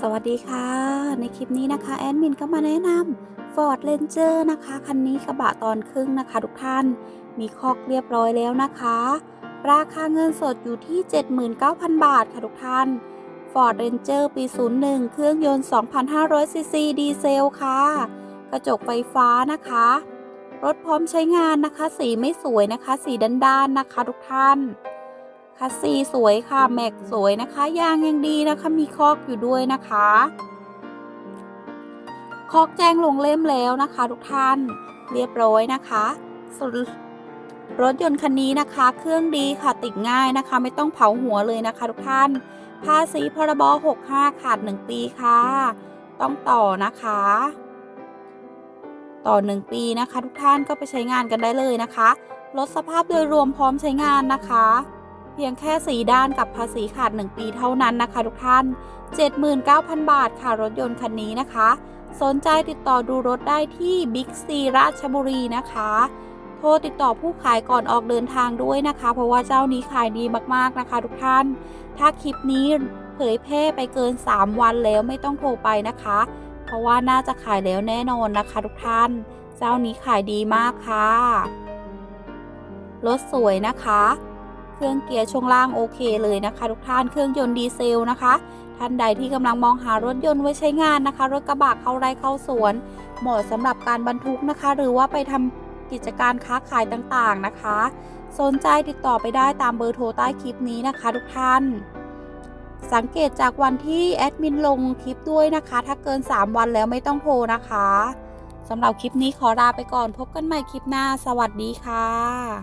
สวัสดีค่ะ ในคลิปนี้นะคะ แอดมินก็มาแนะนำ Ford Ranger นะคะ คันนี้กระบะตอนครึ่งนะคะ ทุกท่านมีคอกเรียบร้อยแล้วนะคะ ราคาเงินสดอยู่ที่ 79,000 บาทค่ะทุกท่าน Ford Ranger ปี 01 เครื่องยนต์ 2,500 ซีซีดีเซลค่ะ กระจกไฟฟ้านะคะ รถพร้อมใช้งานนะคะ สีไม่สวยนะคะ สีด้านๆนะคะ ทุกท่าน คัสซีสวยค่ะ แม็กสวยนะคะ ยางยังดีนะคะ มีคอกอยู่ด้วยนะคะ คอกแจ้งลงเล่มแล้วนะคะ ทุกท่านเรียบร้อยนะคะสรถยนต์คันนี้นะคะ เครื่องดีค่ะติดง่ายนะคะ ไม่ต้องเผาหัวเลยนะคะ ทุกท่าน ภาษีพรบ65 ขาด 1 ปีค่ะ ต้องต่อนะคะ ต่อ 1 ปีนะคะ ทุกท่านก็ไปใช้งานกันได้เลยนะคะรถสภาพโดยรวมพร้อมใช้งานนะคะ เพียงแค่สีด้านกับภาษีขาด 1 ปีเท่านั้นนะคะทุกท่าน 79,000 บาทค่ะรถยนต์คันนี้นะคะ สนใจติดต่อดูรถได้ที่บิ๊กซีราชบุรีนะคะ โทรติดต่อผู้ขายก่อนออกเดินทางด้วยนะคะ เพราะว่าเจ้านี้ขายดีมากๆนะคะ ทุกท่าน ถ้าคลิปนี้เผยแพร่ไปเกิน 3 วันแล้วไม่ต้องโทรไปนะคะ เพราะว่าน่าจะขายแล้วแน่นอนนะคะ ทุกท่าน เจ้านี้ขายดีมากค่ะ รถสวยนะคะ เครื่องเกียร์ช่วงล่างโอเคเลยนะคะ ทุกท่านเครื่องยนต์ดีเซลนะคะ ท่านใดที่กำลังมองหารถยนต์ไว้ใช้งานนะคะ รถกระบะเข้าไร่เข้าสวนเหมาะสำหรับการบรรทุกนะคะ หรือว่าไปทำกิจการค้าขายต่างๆนะคะ สนใจติดต่อไปได้ตามเบอร์โทรใต้คลิปนี้นะคะ ทุกท่าน สังเกตจากวันที่แอดมินลงคลิปด้วยนะคะ ถ้าเกิน 3 วันแล้วไม่ต้องโทรนะคะสำหรับคลิปนี้ขอลาไปก่อนพบกันใหม่คลิปหน้า สวัสดีค่ะ